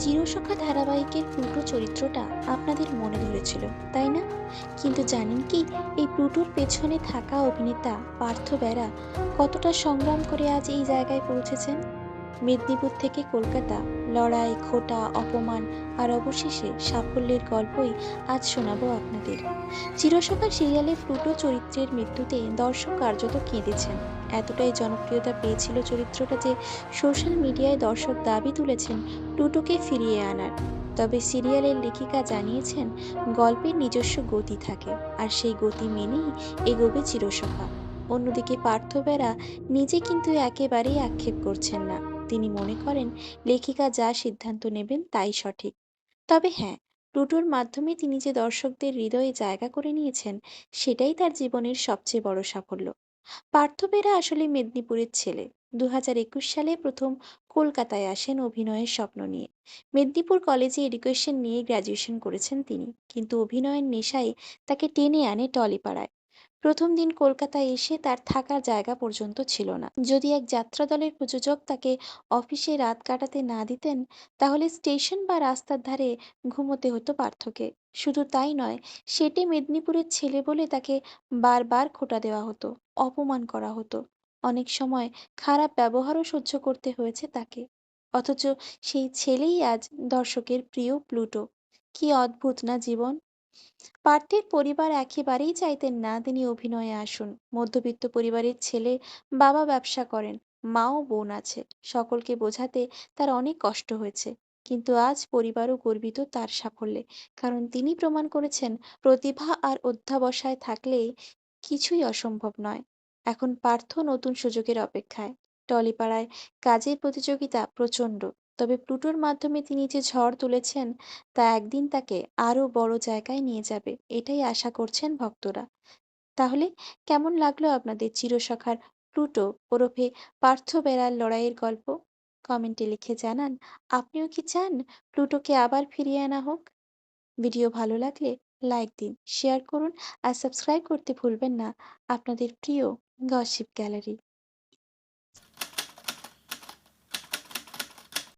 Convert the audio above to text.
চিরসখা ধারাবাহিকের প্লুটো চরিত্রটা আপনাদের মনে ধরেছিল, তাই না? কিন্তু জানেন কি, এই প্লুটোর পেছনে থাকা অভিনেতা পার্থ বেরা কতটা সংগ্রাম করে আজ এই জায়গায় পৌঁছেছেন? মেদিনীপুর থেকে কলকাতা, লড়াই, খোটা, অপমান আর অবশেষে সাফল্যের গল্পই আজ শোনাবো আপনাদের। চিরসখা সিরিয়ালে প্লুটো চরিত্রের মৃত্যুতে দর্শক কার্যত কেঁদেছেন। এতটাই জনপ্রিয়তা পেয়েছিল চরিত্রটা যে সোশ্যাল মিডিয়ায় দর্শক দাবি তুলেছেন প্লুটোকে ফিরিয়ে আনার। তবে সিরিয়ালের লেখিকা জানিয়েছেন, গল্পের নিজস্ব গতি থাকে আর সেই গতি মেনেই এগোবে চিরসখা অন্যদিকে পার্থ বেরা নিজে কিন্তু একেবারেই আক্ষেপ করছেন না। তিনি মনে করেন, লেখিকা যা সিদ্ধান্ত নেবেন তাই সঠিক। তবে হ্যাঁ প্লুটোর মাধ্যমে তিনি যে দর্শকদের হৃদয়ে জায়গা করে নিয়েছেন, সেটাই তার জীবনের সবচেয়ে বড় সাফল্য। পার্থ বেরা আসলে মেদিনীপুরের ছেলে। দু একুশ সালে প্রথম কলকাতায় আসেন অভিনয়ের স্বপ্ন নিয়ে। মেদিনীপুর কলেজে এডুকেশন নিয়ে গ্র্যাজুয়েশন করেছেন তিনি। কিন্তু অভিনয়ের নেশায় তাকে টেনে আনে টলিপাড়ায়। প্রথম দিন কলকাতায় এসে তার থাকার জায়গা পর্যন্ত ছিল না। যদি এক যাত্রা দলের প্রযোজক তাকে অফিসে রাত কাটাতে না দিতেন, তাহলে স্টেশন বা রাস্তার ধারে ঘুমোতে হতো পার্থকে। শুধু তাই নয়, সেটি মেদিনীপুরের ছেলে বলে তাকে বারবার খোঁটা দেওয়া হতো, অপমান করা হতো। অনেক সময় খারাপ ব্যবহারও সহ্য করতে হয়েছে তাকে। অথচ সেই ছেলেই আজ দর্শকের প্রিয় প্লুটো। কি অদ্ভুত না জীবন! পার্থের পরিবার একেবারেই চাইতেন না তিনি অভিনয়ে আসুন। মধ্যবিত্ত পরিবারের ছেলে বাবা ব্যবসা করেন মাও বোন আছে। সকলকে বোঝাতে তার অনেক কষ্ট হয়েছে। কিন্তু আজ পরিবারও গর্বিত তার সাফল্যে। কারণ তিনি প্রমাণ করেছেন, প্রতিভা আর অধ্যাবসায় থাকলেই কিছুই অসম্ভব নয়। এখন পার্থ নতুন সুযোগের অপেক্ষায়। টলিপাড়ায় কাজের প্রতিযোগিতা প্রচণ্ড। তবে প্লুটোর মাধ্যমে তিনি যে ঝড় তুলেছেন, তা একদিন তাকে আরও বড় জায়গায় নিয়ে যাবে, এটাই আশা করছেন ভক্তরা। তাহলে কেমন লাগল আপনাদের চিরসখার প্লুটো ওরফে পার্থ বেড়ার লড়াইয়ের গল্প? কমেন্টে লিখে জানান, আপনিও কি চান প্লুটোকে আবার ফিরিয়ে আনা হোক? ভিডিও ভালো লাগলে লাইক দিন, শেয়ার করুন আর সাবস্ক্রাইব করতে ভুলবেন না। আপনাদের প্রিয় গসিপ গ্যালারি।